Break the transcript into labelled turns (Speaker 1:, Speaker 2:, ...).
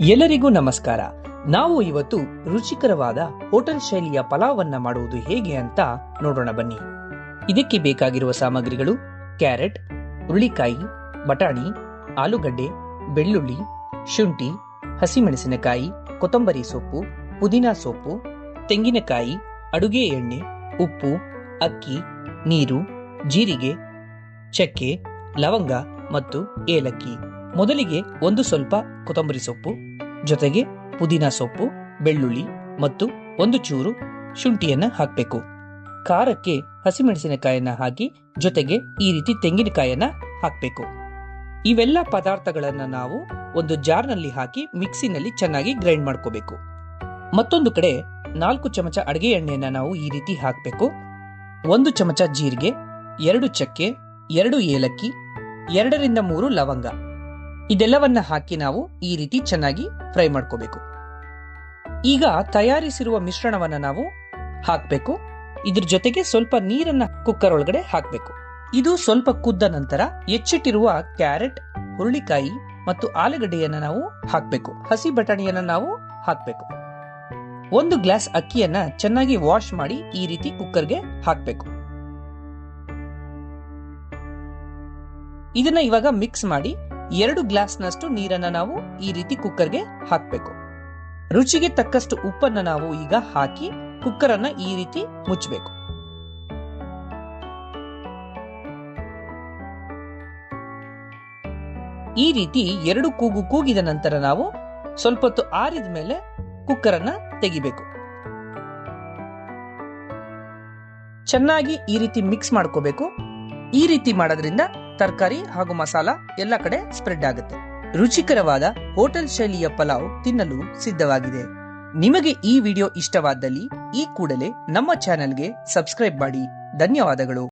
Speaker 1: ಎಲ್ಲರಿಗೂ ನಮಸ್ಕಾರ. ನಾವು ಇವತ್ತು ರುಚಿಕರವಾದ ಹೋಟೆಲ್ ಶೈಲಿಯ ಪಲಾವನ್ನ ಮಾಡುವುದು ಹೇಗೆ ಅಂತ ನೋಡೋಣ ಬನ್ನಿ. ಇದಕ್ಕೆ ಬೇಕಾಗಿರುವ ಸಾಮಗ್ರಿಗಳು ಕ್ಯಾರೆಟ್, ಹುರುಳಿಕಾಯಿ, ಬಟಾಣಿ, ಆಲೂಗಡ್ಡೆ, ಬೆಳ್ಳುಳ್ಳಿ, ಶುಂಠಿ, ಹಸಿಮೆಣಸಿನಕಾಯಿ, ಕೊತ್ತಂಬರಿ ಸೊಪ್ಪು, ಪುದೀನಾ ಸೊಪ್ಪು, ತೆಂಗಿನಕಾಯಿ, ಅಡುಗೆ ಎಣ್ಣೆ, ಉಪ್ಪು, ಅಕ್ಕಿ, ನೀರು, ಜೀರಿಗೆ, ಚಕ್ಕೆ, ಲವಂಗ ಮತ್ತು ಏಲಕ್ಕಿ. ಮೊದಲಿಗೆ ಒಂದು ಸ್ವಲ್ಪ ಕೊತ್ತಂಬರಿ ಸೊಪ್ಪು. ಜೊತೆಗೆ ಪುದೀನ ಸೊಪ್ಪು, ಬೆಳ್ಳುಳ್ಳಿ ಮತ್ತು ಒಂದು ಚೂರು ಶುಂಠಿಯನ್ನ ಹಾಕಬೇಕು. ಖಾರಕ್ಕೆ ಹಸಿಮೆಣಸಿನಕಾಯನ್ನ ಹಾಕಿ ಜೊತೆಗೆ ಈ ರೀತಿ ತೆಂಗಿನಕಾಯನ್ನ ಹಾಕಬೇಕು. ಇವೆಲ್ಲ ಪದಾರ್ಥಗಳನ್ನ ನಾವು ಒಂದು ಜಾರ್ನಲ್ಲಿ ಹಾಕಿ ಮಿಕ್ಸಿನಲ್ಲಿ ಚೆನ್ನಾಗಿ ಗ್ರೈಂಡ್ ಮಾಡ್ಕೋಬೇಕು. ಮತ್ತೊಂದು ಕಡೆ ನಾಲ್ಕು ಚಮಚ ಅಡಿಗೆ ಎಣ್ಣೆಯನ್ನ ನಾವು ಈ ರೀತಿ ಹಾಕಬೇಕು. ಒಂದು ಚಮಚ ಜೀರಿಗೆ, ಎರಡು ಚಕ್ಕೆ, ಎರಡು ಏಲಕ್ಕಿ, ಎರಡರಿಂದ ಮೂರು ಲವಂಗ. ಇದೆಲ್ಲವನ್ನ ಹಾಕಿ ನಾವು ಈ ರೀತಿ ಚೆನ್ನಾಗಿ ಫ್ರೈ ಮಾಡ್ಕೋಬೇಕು. ಈಗ ತಯಾರಿಸಿರುವ ಮಿಶ್ರಣವನ್ನ ನಾವು ಹಾಕಬೇಕು. ಇದ್ರ ಜೊತೆಗೆ ಸ್ವಲ್ಪ ನೀರನ್ನ ಕುಕ್ಕರ್ ಒಳಗಡೆ ಹಾಕಬೇಕು. ಇದು ಸ್ವಲ್ಪ ಕುದ್ದ ನಂತರ ಹೆಚ್ಚಿಟ್ಟಿರುವ ಕ್ಯಾರೆಟ್, ಹುರುಳಿಕಾಯಿ ಮತ್ತು ಆಲೂಗಡ್ಡೆಯನ್ನ ನಾವು ಹಾಕಬೇಕು. ಹಸಿ ಬಟಾಣಿಯನ್ನ ನಾವು ಹಾಕಬೇಕು. ಒಂದು ಗ್ಲಾಸ್ ಅಕ್ಕಿಯನ್ನ ಚೆನ್ನಾಗಿ ವಾಶ್ ಮಾಡಿ ಈ ರೀತಿ ಕುಕ್ಕರ್ಗೆ ಹಾಕಬೇಕು. ಇದನ್ನ ಇವಾಗ ಮಿಕ್ಸ್ ಮಾಡಿ ಎರಡು ಗ್ಲಾಸ್ನಷ್ಟು ನೀರನ್ನ ನಾವು ಈ ರೀತಿ ಕುಕ್ಕರ್ಗೆ ಹಾಕಬೇಕು. ರುಚಿಗೆ ತಕ್ಕಷ್ಟು ಉಪ್ಪನ್ನ ನಾವು ಈಗ ಹಾಕಿ ಕುಕ್ಕರ್ ಅನ್ನ ಈ ರೀತಿ ಮುಚ್ಚಬೇಕು. ಈ ರೀತಿ ಎರಡು ಕೂಗು ಕೂಗಿದ ನಂತರ ನಾವು ಸ್ವಲ್ಪ ಹೊತ್ತು ಆರಿದ ಮೇಲೆ ಕುಕ್ಕರ್ ಅನ್ನ ತೆಗಿಬೇಕು. ಚೆನ್ನಾಗಿ ಈ ರೀತಿ ಮಿಕ್ಸ್ ಮಾಡ್ಕೋಬೇಕು. ಈ ರೀತಿ ಮಾಡೋದ್ರಿಂದ ತರಕಾರಿ ಹಾಗೂ ಮಸಾಲ ಎಲ್ಲ ಕಡೆ ಸ್ಪ್ರೆಡ್ ಆಗುತ್ತೆ. ರುಚಿಕರವಾದ ಹೋಟೆಲ್ ಶೈಲಿಯ ಪಲಾವ್ ತಿನ್ನಲು ಸಿದ್ಧವಾಗಿದೆ. ನಿಮಗೆ ಈ ವಿಡಿಯೋ ಇಷ್ಟವಾದಲ್ಲಿ ಈ ಕೂಡಲೇ ನಮ್ಮ ಚಾನೆಲ್ಗೆ ಸಬ್ಸ್ಕ್ರೈಬ್ ಮಾಡಿ. ಧನ್ಯವಾದಗಳು.